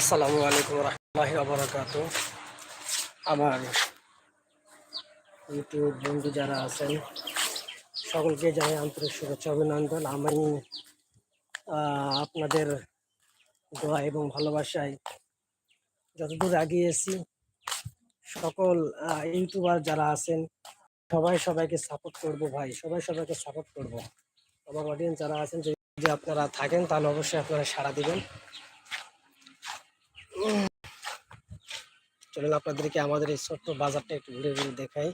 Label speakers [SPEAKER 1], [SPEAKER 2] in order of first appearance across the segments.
[SPEAKER 1] আসসালামু আলাইকুম রহমতুল্লাহি আবরাকাত আমার ইউটিউব বন্ধু যারা আছেন, সকলকে জানাই আন্তরিক শুভেচ্ছা অভিনন্দন। আমি আপনাদের দোয়া এবং ভালোবাসায় যতদূর এগিয়েছি সকল ইউটিউবার যারা আছেন, সবাই সবাইকে সাপোর্ট করব ভাই, সবাই সবাইকে সাপোর্ট করব। আমার অডিয়েন্স যারা আছেন যদি যদি আপনারা থাকেন, তাহলে অবশ্যই আপনারা সাড়া দিবেন। চলুন আপনাদেরকে আমাদের এই ছোট্ট বাজারটা একটু ঘুরে ঘুরে দেখাই।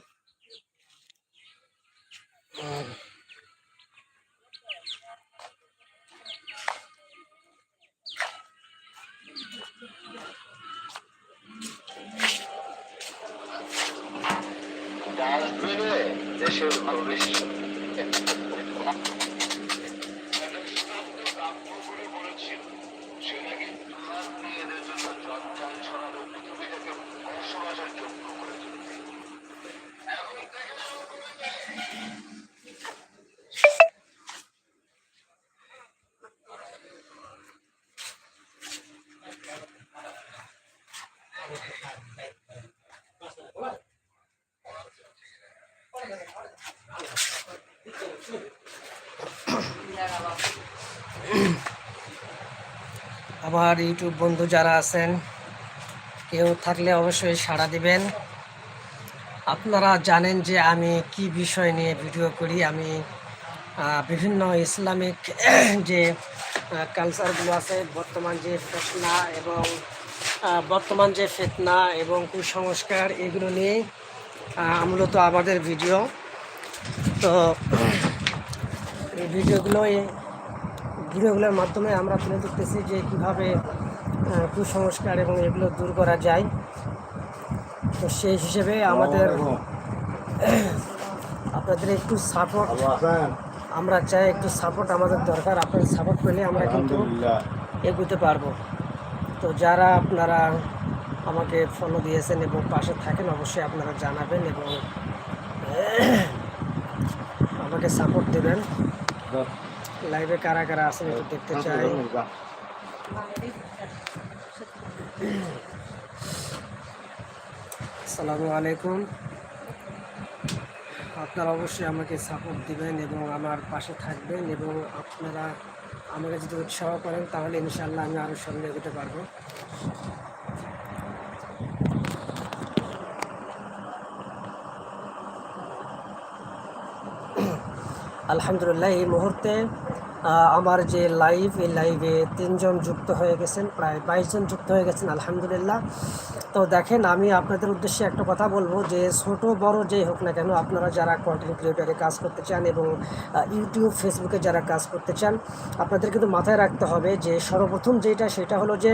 [SPEAKER 1] উম,
[SPEAKER 2] ডাস্টবিনে দেশের মানুষ
[SPEAKER 1] আমার ইউটিউব বন্ধু যারা আছেন, কেউ থাকলে অবশ্যই সাড়া দিবেন। আপনারা জানেন যে আমি কি বিষয় নিয়ে ভিডিও করি। আমি বিভিন্ন ইসলামিক, যে কালচারগুলো আছে, বর্তমান যে ফেতনা এবং বর্তমান যে ফেতনা এবং কুসংস্কার, এগুলো নিয়ে মূলত আমাদের ভিডিও তো, এই ভিডিওগুলো ভিডিওগুলোর মাধ্যমে আমরা তুলে ধরতেছি যে কীভাবে কুসংস্কার এবং এগুলো দূর করা যায়। তো সেই হিসেবে আমাদের আপনাদের একটু সাপোর্ট আমরা চাই একটু সাপোর্ট আমাদের দরকার। আপনাদের সাপোর্ট পেলে আমরা কিন্তু এগোতে পারব। তো যারা আপনারা আমাকে ফলো দিয়েছেন এবং পাশে থাকেন অবশ্যই আপনারা জানাবেন এবং আমাকে সাপোর্ট দেবেন। লাইভে কারা কারা আছেন একটু দেখতে চাই। আসসালামু আলাইকুম। আপনারা অবশ্যই আমাকে সাপোর্ট দিবেন এবং আমার পাশে থাকবেন এবং আপনারা আমাকে যদি উৎসাহ করেন তাহলে ইনশাল্লাহ আমি আরও সামনে এগোতে পারব। আলহামদুলিল্লাহ, এই মুহূর্তে আমার যে লাইভ এই লাইভে তিনজন যুক্ত হয়ে গেছেন, প্রায় বাইশজন যুক্ত হয়ে গেছেন, আলহামদুলিল্লাহ। তো দেখেন, আমি আপনাদের উদ্দেশ্যে একটা কথা বলব যে, ছোট, বড় যেই হোক না কেন আপনারা যারা কন্টেন্ট ক্রিয়েটারে কাজ করতে চান এবং ইউটিউব ফেসবুকে যারা কাজ করতে চান, আপনাদের কিন্তু মাথায় রাখতে হবে যে, সর্বপ্রথম যেটা, সেটা হলো যে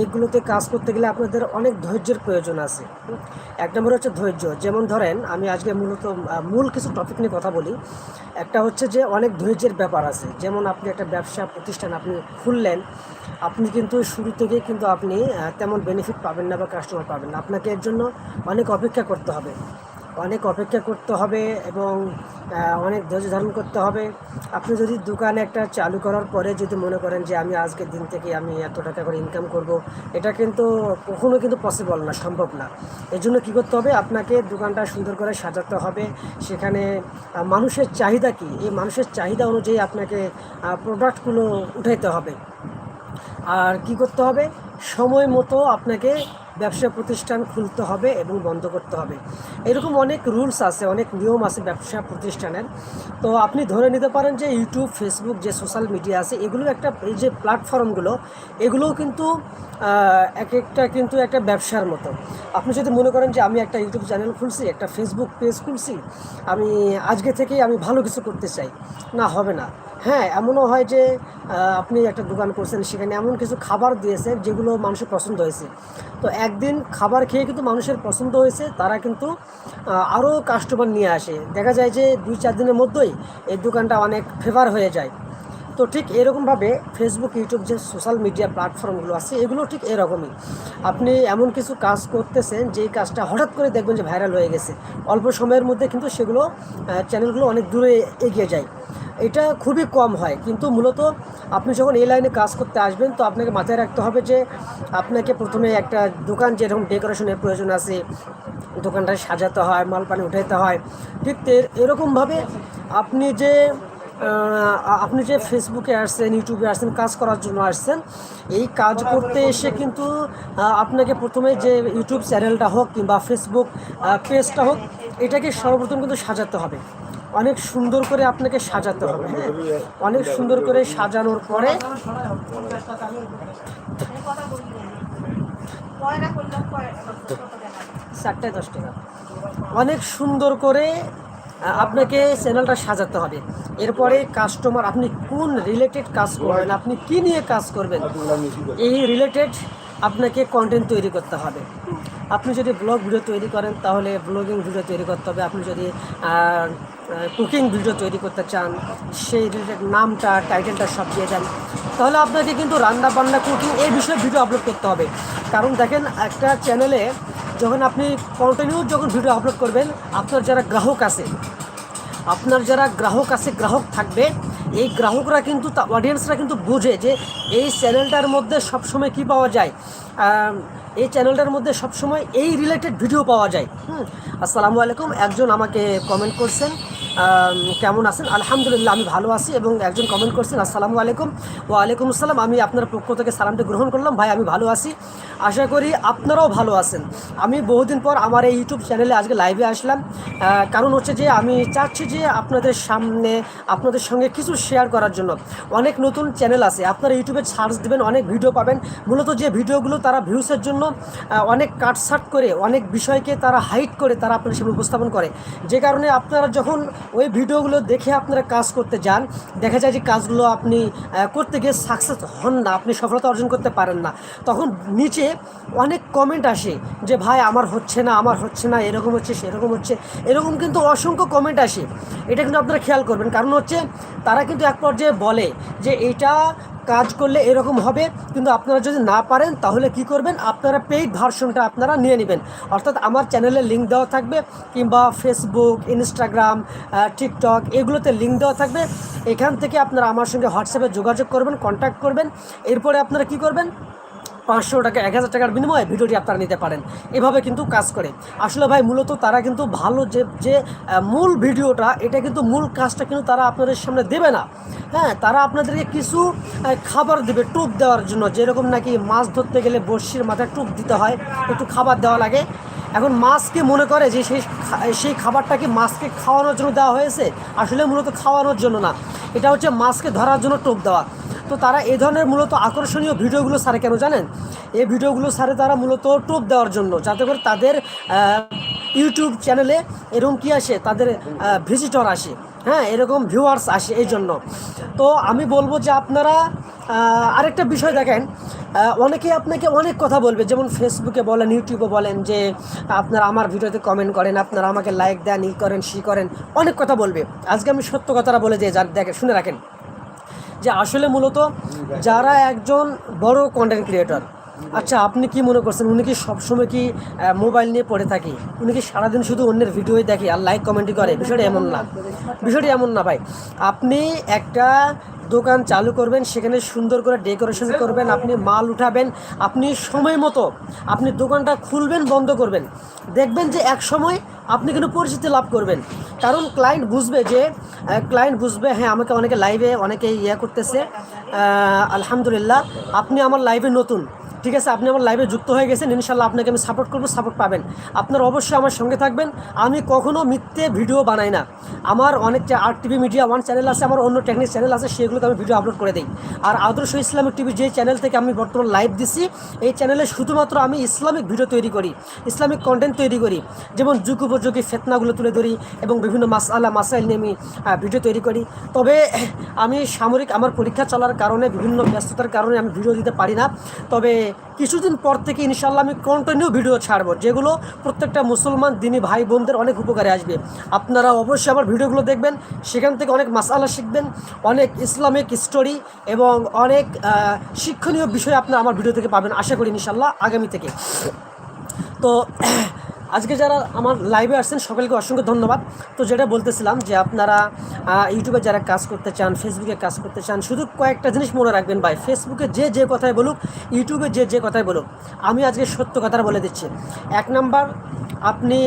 [SPEAKER 1] এইগুলোতে কাজ করতে গেলে আপনাদের অনেক ধৈর্যের প্রয়োজন আছে। এক নম্বর হচ্ছে ধৈর্য। যেমন ধরেন, আমি আজকে মূলত মূল কিছু টপিক নিয়ে কথা বলি। একটা হচ্ছে যে, অনেক ধৈর্যের ব্যাপার আছে। যেমন আপনি একটা ব্যবসা, প্রতিষ্ঠান আপনি খুললেন, আপনি কিন্তু শুরু থেকে কিন্তু আপনি তেমন বেনিফিট পাবেন না বা কাস্টমার পাবেন না। আপনাকে এর জন্য অনেক অপেক্ষা করতে হবে। অনেক অপেক্ষা করতে হবে এবং অনেক ধৈর্য ধারণ করতে হবে। আপনি যদি দোকান একটা চালু করার পরে যদি মনে করেন যে আমি আজকের দিন থেকে আমি এত টাকা করে ইনকাম করব, এটা কিন্তু কখনো কিন্তু পসিবল না, সম্ভব না। এর জন্য কী করতে হবে? আপনাকে দোকানটা সুন্দর করে সাজাতে হবে। সেখানে মানুষের চাহিদা কি? এই মানুষের চাহিদা অনুযায়ী আপনাকে প্রোডাক্টগুলো উঠাইতে হবে। আর কি করতে হবে? সময় মতো আপনাকে ব্যবসা প্রতিষ্ঠান খুলতে হবে এবং বন্ধ করতে হবে। এরকম অনেক রুলস আছে, অনেক নিয়ম আছে ব্যবসা প্রতিষ্ঠানের। তো আপনি ধরে নিতে পারেন যে ইউটিউব ফেসবুক যে সোশ্যাল মিডিয়া আছে, এগুলো একটা এই যে প্ল্যাটফর্মগুলো এগুলোও কিন্তু এক একটা কিন্তু একটা ব্যবসার মতো। আপনি যদি মনে করেন যে আমি একটা ইউটিউব চ্যানেল খুলছি, একটা ফেসবুক পেজ খুলছি, আমি আজকে থেকেই আমি ভালো কিছু করতে চাই, না হবে না। হ্যাঁ এমনও হয় যে আপনি একটা দোকান করছেন, সেখানে এমন কিছু খাবার দিয়েছেন, যেগুলো মানুষের পছন্দ হয়েছে। তো একদিন খাবার খেয়ে কিন্তু মানুষের পছন্দ হয়েছে, তারা কিন্তু আরও কাস্টমার নিয়ে আসে। দেখা যায় যে দুই চার দিনের মধ্যেই এই দোকানটা অনেক ফেভার হয়ে যায়। তো ঠিক এরকমভাবে ফেসবুক ইউটিউব যে সোশ্যাল মিডিয়া প্ল্যাটফর্মগুলো আছে, এগুলো ঠিক এরকমই। আপনি এমন কিছু কাজ করতেছেন, যেই কাজটা হঠাৎ করে দেখবেন যে ভাইরাল হয়ে গেছে। অল্প সময়ের মধ্যে কিন্তু সেগুলো চ্যানেলগুলো অনেক দূরে এগিয়ে যায়। এটা খুবই কম হয়। কিন্তু মূলত আপনি যখন এই লাইনে কাজ করতে আসবেন, তো আপনাকে মাথায় রাখতে হবে যে আপনাকে প্রথমে একটা দোকান যেরকম ডেকোরেশনের প্রয়োজন আছে, দোকানটা সাজাতে হয় মাল পানি উঠাইতে হয়, ঠিক এরকমভাবে আপনি যে আপনি যে ফেসবুকে আসছেন ইউটিউবে আসছেন, কাজ করার জন্য আসছেন, এই কাজ করতে এসে কিন্তু আপনাকে প্রথমে যে ইউটিউব চ্যানেলটা হোক কিংবা ফেসবুক পেজটা হোক, এটাকে সর্বপ্রথম কিন্তু সাজাতে হবে। অনেক সুন্দর করে আপনাকে সাজাতে হবে হ্যাঁ? অনেক সুন্দর করে সাজানোর পরে চারটায় দশ টাকা। অনেক সুন্দর করে আপনাকে চ্যানেলটা সাজাতে হবে। এরপরে কাস্টমার আপনি কোন রিলেটেড কাজ করবেন, আপনি কি নিয়ে কাজ করবেন, এই রিলেটেড আপনাকে কন্টেন্ট তৈরি করতে হবে। আপনি যদি ব্লগ ভিডিও তৈরি করেন, তাহলে ব্লগিং ভিডিও তৈরি করতে হবে। আপনি যদি কুকিং ভিডিও তৈরি করতে চান, সেই রিলেটেড নামটা টাইটেলটা সব দিয়ে দেন, তাহলে আপনাকে কিন্তু রান্না বান্না কুকিং এই বিষয়ে ভিডিও আপলোড করতে হবে। কারণ দেখেন, একটা চ্যানেলে যখন আপনি কন্টিনিউ যখন ভিডিও আপলোড করবেন, আপনার যারা গ্রাহক আছে, আপনার যারা গ্রাহক আছে, গ্রাহক থাকবে, এই গ্রাহকরা কিন্তু অডিয়েন্সরা কিন্তু বোঝে যে এই চ্যানেলটার মধ্যে সবসময় কি পাওয়া যায়। এই চ্যানেলটার মধ্যে সবসময় এই রিলেটেড ভিডিও পাওয়া যায়। হুম, আসসালামু আলাইকুম। একজন আমাকে কমেন্ট করছেন কেমন আছেন? আলহামদুলিল্লাহ, আমি ভালো আছি এবং একজন কমেন্ট করছেন, আসসালামু আলাইকুম। ওয়ালাইকুম আসসালাম। আমি আপনার পক্ষ থেকে সালামটি গ্রহণ করলাম। ভাই, আমি ভালো আছি। আশা করি আপনারাও ভালো আছেন। আমি বহুদিন পর আমার এই ইউটিউব চ্যানেলে আজকে লাইভে আসলাম। কারণ হচ্ছে যে আমি চাচ্ছি যে আপনাদের সামনে, আপনাদের সঙ্গে কিছু শেয়ার করার জন্য। অনেক নতুন চ্যানেল আছে। আপনারা ইউটিউবে সার্চ দেবেন, অনেক ভিডিও পাবেন। মূলত যে ভিডিওগুলো তারা ভিউসের জন্য অনেক কাটসাট করে, অনেক বিষয়কে তারা হাইট করে তারা আপনাদের সামনে উপস্থাপন করে। যে কারণে আপনারা যখন ওই ভিডিওগুলো দেখে আপনারা কাজ করতে যান, দেখা যায় যে কাজগুলো আপনি করতে গিয়ে সাকসেস হন না, আপনি সফলতা অর্জন করতে পারেন না। তখন নিচে অনেক কমেন্ট আসে যে, ভাই, আমার হচ্ছে না, আমার হচ্ছে না, এরকম হচ্ছে, সেরকম হচ্ছে। এরকম কিন্তু অসংখ্য কমেন্ট আসে। এটা কিন্তু আপনারা খেয়াল করবেন। কারণ হচ্ছে, তারা কিন্তু এক পর্যায়ে বলে যে এটা কাজ করলে এরকম হবে। কিন্তু আপনারা যদি না পারেন, তাহলে কি করবেন? আপনারা পেইড ভার্সনটা আপনারা নিয়ে নেবেন। অর্থাৎ আমার চ্যানেলে লিঙ্ক দেওয়া থাকবে, কিংবা ফেসবুক ইনস্টাগ্রাম টিকটক এগুলোতে লিঙ্ক দেওয়া থাকবে। এখান থেকে আপনারা আমার সঙ্গে হোয়াটসঅ্যাপে যোগাযোগ করবেন কন্ট্যাক্ট করবেন। এরপরে আপনারা কি করবেন? পাঁচশো টাকা, এক হাজার টাকার বিনিময়ে ভিডিওটি আপনারা নিতে পারেন। এভাবে কিন্তু কাজ করে। আসলে ভাই, মূলত তারা কিন্তু ভালো যে যে মূল ভিডিওটা, এটা কিন্তু মূল কাজটা কিন্তু তারা আপনাদের সামনে দেবে না। হ্যাঁ তারা আপনাদেরকে কিছু খাবার দেবে, টুপ দেওয়ার জন্য। যেরকম নাকি মাছ ধরতে গেলে বড়শির মাথায় টুপ দিতে হয়, একটু খাবার দেওয়া লাগে। এখন মাছকে মনে করে যে, সেই সেই খাবারটাকে মাছকে খাওয়ানোর জন্য দেওয়া হয়েছে। আসলে মূলত খাওয়ানোর জন্য না। এটা হচ্ছে মাছকে ধরার জন্য টোপ দেওয়া। তো তারা এই ধরনের মূলত আকর্ষণীয় ভিডিওগুলো সারে কেন জানেন? এই ভিডিওগুলো সারে তারা মূলত টোপ দেওয়ার জন্য। যাতে করে তাদের ইউটিউব চ্যানেলে এরকম কি আসে? তাদের ভিজিটর আসে। হ্যাঁ এরকম ভিউয়ার্স আসে এই জন্য। তো আমি বলব যে আপনারা আরেকটা বিষয় দেখেন। অনেকে আপনাকে অনেক কথা বলবে। যেমন ফেসবুকে বলেন ইউটিউবে বলেন যে, আপনারা আমার ভিডিওতে কমেন্ট করেন, আপনারা আমাকে লাইক দেন, ই করেন, সি করেন, অনেক কথা বলবে। আজকে আমি সত্য কথাটা বলে যে দেখেন, শুনে রাখেন। যে আসলে মূলত যারা একজন বড় কন্টেন্ট ক্রিয়েটর আচ্ছা আপনি কি মনে করছেন? উনি কি সবসময় কি মোবাইল নিয়ে পড়ে থাকি? উনি কি সারাদিন শুধু অন্যের ভিডিওই দেখে আর লাইক কমেন্টই করে? বিষয়টা এমন না। বিষয়টা এমন না ভাই। আপনি একটা দোকান চালু করবেন, সেখানে সুন্দর করে ডেকোরেশন করবেন, আপনি মাল উঠাবেন, আপনি সময় মতো আপনি দোকানটা খুলবেন, বন্ধ করবেন। দেখবেন যে এক সময় আপনি কিন্তু পরিচিতি লাভ করবেন। কারণ ক্লায়েন্ট বুঝবে যে ক্লায়েন্ট বুঝবে হ্যাঁ আমাকে অনেকে লাইভে অনেকে ইয়ে করতেছে আলহামদুলিল্লাহ, আপনি আমার লাইভে নতুন। ঠিক আছে, আপনি আমার লাইভে যুক্ত হয়ে গেছেন ইনশাল্লাহ আপনাকে আমি সাপোর্ট করব সাপোর্ট পাবেন। আপনারা অবশ্যই আমার সঙ্গে থাকবেন। আমি কখনো মিথ্যে ভিডিও বানাই না। আমার অনেক আর টিভি মিডিয়া ওয়ান চ্যানেল আছে, আমার অন্য টেকনিক চ্যানেল আছে, সেগুলোতে আমি ভিডিও আপলোড করে দিই। আর আদর্শ ইসলামিক টিভি যে চ্যানেল থেকে আমি বর্তমান লাইভ দিচ্ছি এই চ্যানেলে শুধুমাত্র আমি ইসলামিক ভিডিও তৈরি করি, ইসলামিক কন্টেন্ট তৈরি করি। যেমন যুগ উপযোগী ফেতনাগুলো তুলে ধরি এবং বিভিন্ন মাস মাসালা মাসাইল নিয়ে আমি ভিডিও তৈরি করি। তবে আমি সামরিক, আমার পরীক্ষা চলার কারণে, বিভিন্ন ব্যস্ততার কারণে আমি ভিডিও দিতে পারি না। তবে কিছুদিন পর থেকে ইনশাল্লাহ আমি কন্টিনিউ ভিডিও ছাড়বো, যেগুলো প্রত্যেকটা মুসলমান, দিনী ভাই বোনদের অনেক উপকারে আসবে। আপনারা অবশ্যই আমার ভিডিওগুলো দেখবেন, সেখান থেকে অনেক মাসালা শিখবেন, অনেক ইসলামিক স্টোরি এবং অনেক শিক্ষণীয় বিষয় আপনারা আমার ভিডিও থেকে পাবেন, আশা করি ইনশাল্লাহ আগামী থেকে। তো আজকে যারা আমার লাইভে আসছেন, সকলকে অসংখ্য ধন্যবাদ। তো যেটা বলতেছিলাম যে আপনারা ইউটিউবে যারা কাজ করতে চান ফেসবুকে কাজ করতে চান, শুধু কয়েকটা জিনিস মনে রাখবেন ভাই ফেসবুকে যে যে কথাই বলুক ইউটিউবে যে যে কথাই বলুক, আমি আজকে সত্য কথাটা বলে দিচ্ছি। এক নাম্বার আপনি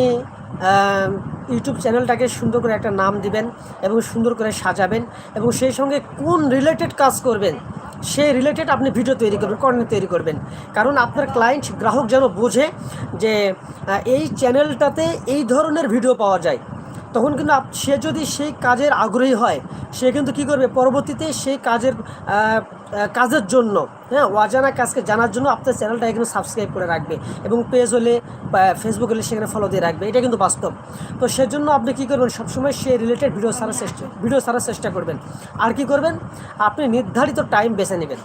[SPEAKER 1] ইউটিউব চ্যানেলটাকে সুন্দর করে একটা নাম দিবেন এবং সুন্দর করে সাজাবেন এবং সেই সঙ্গে কোন রিলেটেড কাজ করবেন, সেই রিলেটেড আপনি ভিডিও তৈরি করবেন কন্টেন্ট তৈরি করবেন। কারণ আপনার ক্লায়েন্ট গ্রাহক যেন বোঝে যে এই চ্যানেলটাতে এই ধরনের ভিডিও পাওয়া যায়। তখন কিন্তু সে যদি সেই কাজের আগ্রহী হয়, সে কিন্তু কী করবে? পরবর্তীতে সেই কাজের কাজের জন্য হ্যাঁ অজানা কাজকে জানার জন্য আপনার চ্যানেলটা এখানে সাবস্ক্রাইব করে রাখবে এবং পেজ হলে ফেসবুক হলে সেখানে ফলো দিয়ে রাখবে, এটা কিন্তু বাস্তব। তো সেজন্য আপনি কী করবেন, সবসময় সে রিলেটেড ভিডিও ছাড়ার চেষ্টা ভিডিও ছাড়ার চেষ্টা করবেন। আর কি করবেন, আপনি নির্ধারিত টাইম বেছে নেবেন।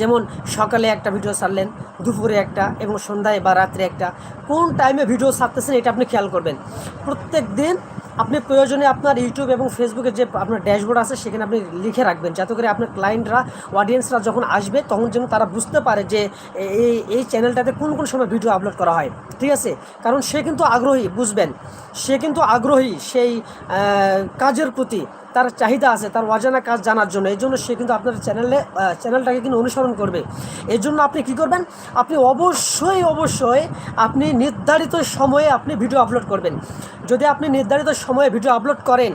[SPEAKER 1] যেমন সকালে একটা ভিডিও ছাড়লেন, দুপুরে একটা এবং সন্ধ্যায় বা রাত্রে একটা। কোন টাইমে ভিডিও ছাড়তেছেন এটা আপনি খেয়াল করবেন। প্রত্যেক দিন আপনি প্রয়োজনে আপনার ইউটিউব এবং ফেসবুকে যে আপনার ড্যাশবোর্ড আছে, সেখানে আপনি লিখে রাখবেন। যাতে করে আপনার ক্লায়েন্টরা অডিয়েন্সরা যখন আসবে, তখন যেন তারা বুঝতে পারে যে এই এই চ্যানেলটাতে কোন কোন সময় ভিডিও আপলোড করা হয়। ঠিক আছে? কারণ সে কিন্তু আগ্রহী, বুঝবেন। সে কিন্তু আগ্রহী সেই কাজের প্রতি। তার চাহিদা আছে, তার অজানা কাজ জানার জন্য। এই জন্য সে কিন্তু আপনার চ্যানেলে চ্যানেলটাকে কিন্তু অনুসরণ করবে। এর জন্য আপনি কি করবেন? আপনি অবশ্যই অবশ্যই আপনি নির্ধারিত সময়ে আপনি ভিডিও আপলোড করবেন। যদি আপনি নির্ধারিত সময়ে ভিডিও আপলোড করেন,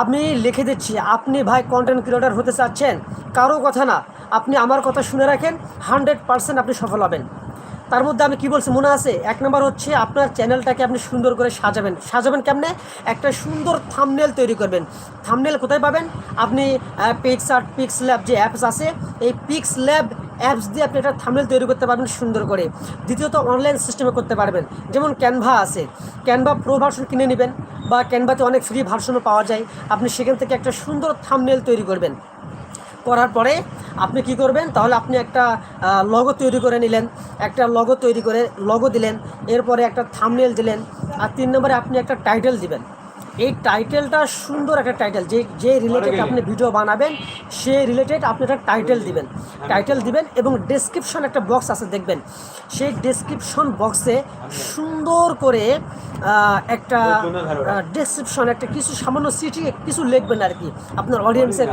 [SPEAKER 1] আমি লিখে দিচ্ছি, আপনি ভাই কন্টেন্ট ক্রিয়েটার হতে চাচ্ছেন, কারও কথা না। আপনি আমার কথা শুনে রাখেন হান্ড্রেড পারসেন্ট আপনি সফল হবেন। তার মধ্যে আমি কি বলছি, মনে আছে? এক নম্বর হচ্ছে আপনার চ্যানেলটাকে আপনি সুন্দর করে সাজাবেন। সাজাবেন কেমনে? একটা সুন্দর থামনেল তৈরি করবেন। থামনেল কোথায় পাবেন? আপনি পিক্স আর্ট পিক্স ল্যাব যে অ্যাপস আছে, এই পিক্স ল্যাব অ্যাপস দিয়ে আপনি একটা থামনেল তৈরি করতে পারবেন সুন্দর করে। দ্বিতীয়ত অনলাইন সিস্টেমে করতে পারবেন। যেমন ক্যানভা আছে। ক্যানভা প্রো ভার্সন কিনে নেবেন বা ক্যানভাতে অনেক ফ্রি ভার্সনও পাওয়া যায়। আপনি সেখান থেকে একটা সুন্দর থামনেল তৈরি করবেন। করার পরে আপনি কি করবেন? তাহলে আপনি একটা লগো তৈরি করে নিলেন, একটা লগো তৈরি করে লগো দিলেন, এরপরে একটা থামনেল দিলেন, আর তিন নম্বরে আপনি একটা টাইটেল দিবেন। এই টাইটেলটা সুন্দর একটা টাইটেল যে যে রিলেটেড আপনি ভিডিও বানাবেন সে রিলেটেড আপনি একটা টাইটেল দিবেন। টাইটেল দিবেন এবং ডেসক্রিপশন একটা বক্স আছে দেখবেন। সেই ডেসক্রিপশন বক্সে সুন্দর করে একটা ডেসক্রিপশন একটা কিছু সামান্য সিটি কিছু লিখবেন আর কি আপনার অডিয়েন্সের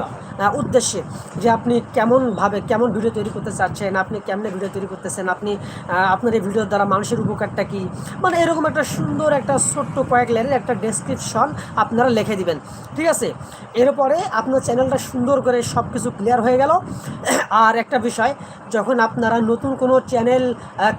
[SPEAKER 1] উদ্দেশ্যে। যে আপনি কেমনভাবে কেমন ভিডিও তৈরি করতে চাচ্ছেন আপনি কেমনে ভিডিও তৈরি করতেছেন আপনি আপনার এই ভিডিওর দ্বারা মানুষের উপকারটা কী? মানে এরকম একটা সুন্দর একটা ছোট্ট কয়েক লাইনের একটা ডেসক্রিপশন আপনারা লিখে দিবেন। ঠিক আছে? এরপরে আপনার চ্যানেলটা সুন্দর করে সব কিছু ক্লিয়ার হয়ে গেল। আর একটা বিষয়, যখন আপনারা নতুন কোনো চ্যানেল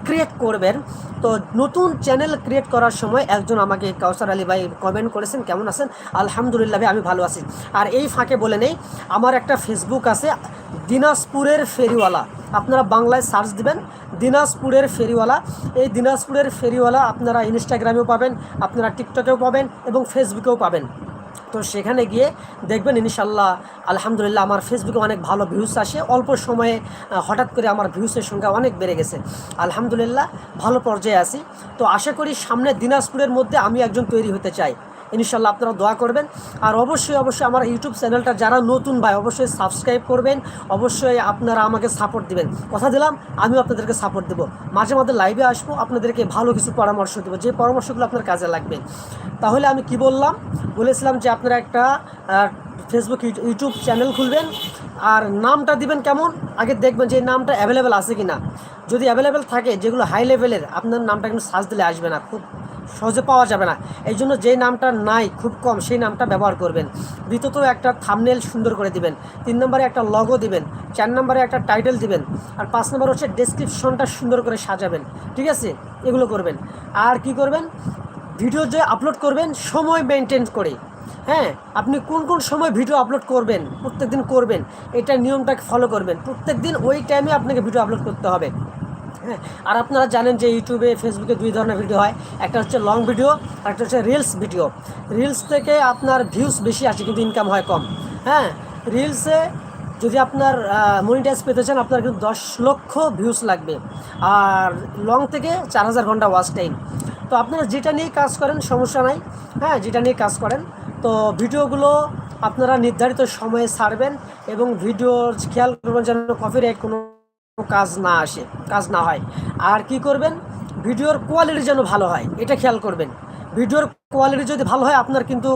[SPEAKER 1] ক্রিয়েট করবেন, তো নতুন চ্যানেল ক্রিয়েট করার সময় একজন আমাকে কাউসার আলী ভাই কমেন্ট করেছেন, কেমন আছেন? আলহামদুলিল্লাহ আমি ভালো আছি। আর এই ফাঁকে বলে নেই, আমার একটা ফেসবুক আছে, দিনাজপুরের ফেরিওয়ালা। আপনারা বাংলায় সার্চ দিবেন, দিনাজপুরের ফেরিওয়ালা। এই দিনাজপুরের ফেরিওয়ালা আপনারা ইনস্টাগ্রামেও পাবেন, আপনারা টিকটকেও পাবেন এবং ফেসবুকেও পাবেন। তো সেখানে গিয়ে দেখবেন ইনশাল্লাহ আলহামদুলিল্লাহ আমার ফেসবুকে অনেক ভালো ভিউস আসে। অল্প সময়ে হঠাৎ করে আমার ভিউসের সংখ্যা অনেক বেড়ে গেছে। আলহামদুলিল্লাহ, ভালো পর্যায়ে আছি। তো আশা করি সামনে দিনাজপুরের মধ্যে আমি একজন তৈরি হতে চাই। ইনশাল্লাহ আপনারা দোয়া করবেন। আর অবশ্যই অবশ্যই আমার ইউটিউব চ্যানেলটা যারা নতুন ভাই, অবশ্যই সাবস্ক্রাইব করবেন। অবশ্যই আপনারা আমাকে সাপোর্ট দিবেন। কথা দিলাম, আমিও আপনাদেরকে সাপোর্ট দেবো। মাঝে মাঝে লাইভে আসব, আপনাদেরকে ভালো কিছু পরামর্শ দেবো। যে পরামর্শগুলো আপনার কাজে লাগবে। তাহলে আমি কি বললাম? বলেছিলাম যে আপনারা একটা ফেসবুক ইউটিউ- ইউটিউব চ্যানেল খুলবেন। আর নামটা দিবেন কেমন? আগে দেখবেন যে নামটা অ্যাভেলেবেল আছে কি না যদি অ্যাভেলেবেল থাকে, যেগুলো হাই লেভেলের আপনার নামটা কিন্তু সার্চ দিলে আসবে না। খুব সহজে পাওয়া যাবে না। এই জন্য যে নামটা নাই, খুব কম, সেই নামটা ব্যবহার করবেন। দ্বিতীয়ত একটা থামনেল সুন্দর করে দিবেন। তিন নম্বরে একটা লগো দিবেন। চার নম্বরে একটা টাইটেল দিবেন। আর পাঁচ নম্বর হচ্ছে ডেসক্রিপশনটা সুন্দর করে সাজাবেন। ঠিক আছে? এগুলো করবেন। আর কি করবেন? ভিডিও যে আপলোড করবেন, সময় মেনটেন করে। হ্যাঁ আপনি কোন কোন সময় ভিডিও আপলোড করবেন প্রত্যেক দিন করবেন, এটা নিয়মটাকে ফলো করবেন। প্রত্যেকদিন ওই টাইমে আপনাকে ভিডিও আপলোড করতে হবে। হ্যাঁ আর আপনারা জানেন যে ইউটিউবে ফেসবুকে দুই ধরনের ভিডিও হয়। একটা হচ্ছে লং ভিডিও আর একটা হচ্ছে রিলস ভিডিও রিলস থেকে আপনার ভিউস বেশি আসে, কিন্তু ইনকাম হয় কম। হ্যাঁ রিলসে যদি আপনার মনিটাইজ পেতে চান, আপনার কিন্তু দশ লক্ষ ভিউজ লাগবে। আর লং থেকে চার হাজার ঘণ্টা ওয়াচ টাইম তো আপনারা যেটা নিয়ে কাজ করেন, সমস্যা নাই। হ্যাঁ যেটা নিয়ে কাজ করেন তো ভিডিওগুলো আপনারা নির্ধারিত সময়ে ছাড়বেন এবং ভিডিওর খেয়াল করবেন যেন কপিরাইট কোনো কাজ না আসে, কাজ না হয়। আর কি করবেন? ভিডিওর কোয়ালিটি যেন ভালো হয়, এটা খেয়াল করবেন। ভিডিওর কোয়ালিটি যদি ভালো হয়, আপনার কিন্তু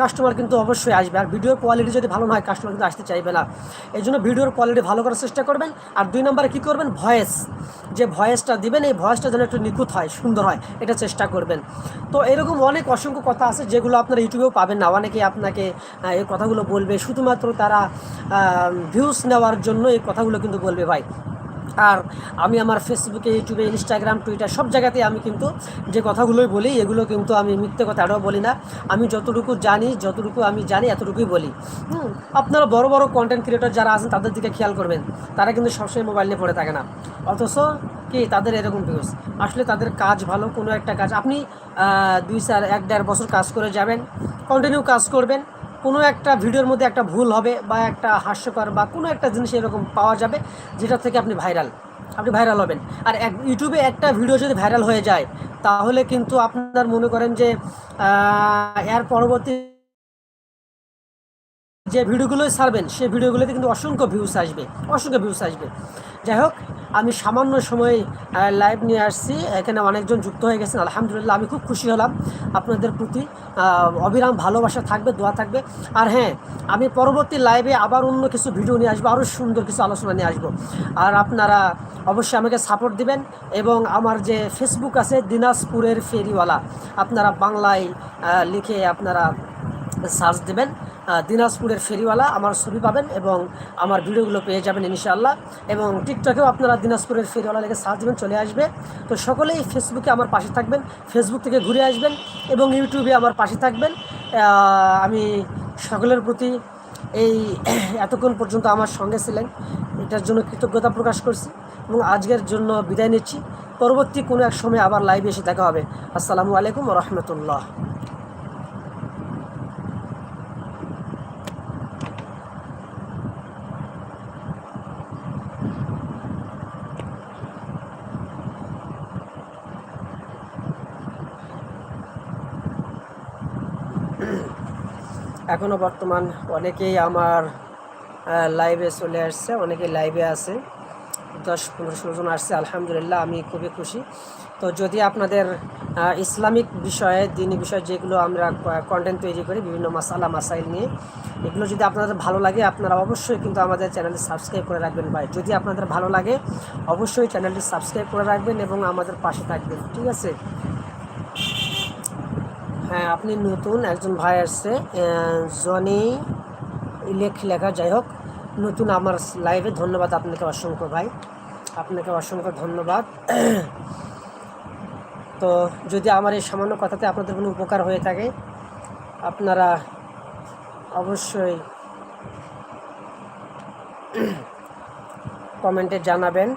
[SPEAKER 1] কাস্টমার কিন্তু অবশ্যই আসবে। আর ভিডিওর কোয়ালিটি যদি ভালো না হয় কাস্টমার কিন্তু আসতে চাইবে না। এই জন্য ভিডিওর কোয়ালিটি ভালো করার চেষ্টা করবেন। আর দুই নম্বরে কী করবেন? ভয়েস যে ভয়েসটা দিবেন, এই ভয়েসটা যেন একটু নিখুঁত হয়, সুন্দর হয়, এটা চেষ্টা করবেন। তো এরকম অনেক অসংখ্য কথা আছে, যেগুলো আপনারা ইউটিউবেও পাবেন না। অনেকে আপনাকে এই কথাগুলো বলবে। শুধুমাত্র তারা ভিউজ নেওয়ার জন্য এই কথাগুলো কিন্তু বলবে ভাই। আর আমি আমার ফেসবুকে ইউটিউবে ইনস্টাগ্রাম টুইটার সব জায়গাতে আমি কিন্তু যে কথাগুলোই বলি, এগুলো কিন্তু আমি মিথ্যে কথা আরও বলি না। আমি যতটুকু জানি, যতটুকু আমি জানি, এতটুকুই বলি। আপনারা বড় বড় কন্টেন্ট ক্রিয়েটর যারা আছেন, তাদের দিকে খেয়াল করবেন। তারা কিন্তু সবসময় মোবাইল নিয়ে পড়ে থাকে না। অথচ কি, তাদের এরকম ভিউজ আসলে তাদের কাজ ভালো কোনো একটা কাজ। আপনি দুই চার, এক দেড় বছর কাজ করে যাবেন কন্টিনিউ কাজ করবেন। কোনো একটা ভিডিওর মধ্যে একটা ভুল হবে বা একটা হাস্যকর বা কোনো একটা জিনিস এরকম পাওয়া যাবে যেটা থেকে আপনি ভাইরাল আপনি ভাইরাল হবেন। আর এক ইউটিউবে একটা ভিডিও যদি ভাইরাল হয়ে যায়, তাহলে কিন্তু আপনার মনে করেন যে এর পরবর্তী যে ভিডিওগুলোই ছাড়বেন সেই ভিডিওগুলোতে কিন্তু অসংখ্য ভিউস আসবে, অসংখ্য ভিউস আসবে। যাই হোক আমি সামান্য সময় লাইভ নিয়ে আসছি। এখানে অনেকজন যুক্ত হয়ে গেছেন। আলহামদুলিল্লাহ, আমি খুব খুশি হলাম আপনাদের প্রতি। অবিরাম ভালোবাসা থাকবে, দোয়া থাকবে। আর হ্যাঁ আমি পরবর্তী লাইভে আবার অন্য কিছু ভিডিও নিয়ে আসব, আরও সুন্দর কিছু আলোচনা নিয়ে আসব। আর আপনারা অবশ্যই আমাকে সাপোর্ট দিবেন এবং আমার যে ফেসবুক আছে, দিনাজপুরের ফেরিওয়ালা, আপনারা বাংলায় লিখে আপনারা সার্চ দেবেন। দিনাজপুরের ফেরিওয়ালা আমার ছবি পাবেন এবং আমার ভিডিওগুলো পেয়ে যাবেন ইনশাআল্লাহ। এবং টিকটকেও আপনারা দিনাজপুরের ফেরিওয়ালা লেগে সার্চ দেবেন, চলে আসবে। তো সকলেই ফেসবুকে আমার পাশে থাকবেন ফেসবুক থেকে ঘুরে আসবেন এবং ইউটিউবে আমার পাশে থাকবেন। আমি সকলের প্রতি এই এতক্ষণ পর্যন্ত আমার সঙ্গে ছিলেন। এটার জন্য কৃতজ্ঞতা প্রকাশ করছি এবং আজকের জন্য বিদায় নিচ্ছি। পরবর্তী কোনো এক সময় আবার লাইভে এসে দেখা হবে। আসসালামু আলাইকুম রহমতুল্লাহ। এখনও বর্তমান অনেকেই আমার লাইভে চলে আসছে, অনেকেই লাইভে আছে। দশ, পনেরো, ষোলো জন আসছে, আলহামদুলিল্লাহ, আমি খুবই খুশি। তো যদি আপনাদের ইসলামিক বিষয়ে, দিনী বিষয়ে যেগুলো আমরা কন্টেন্ট তৈরি করি, বিভিন্ন মাসালা, মাসাইল নিয়ে, এগুলো যদি আপনাদের ভালো লাগে, আপনারা অবশ্যই কিন্তু আমাদের চ্যানেলটি সাবস্ক্রাইব করে রাখবেন ভাই। যদি আপনাদের ভালো লাগে, অবশ্যই চ্যানেলটি সাবস্ক্রাইব করে রাখবেন এবং আমাদের পাশে থাকবেন, ঠিক আছে? হ্যাঁ আপনি নতুন একজন ভাই আসছে জনি লেখ লেখা, যাই হোক, নতুন আমার লাইভে ধন্যবাদ আপনাকে অসংখ্য ভাই। আপনাকে অসংখ্য ধন্যবাদ। তো যদি আমার এই সামান্য কথাতে আপনাদের কোনো উপকার হয়ে থাকে, আপনারা অবশ্যই কমেন্টে জানাবেন।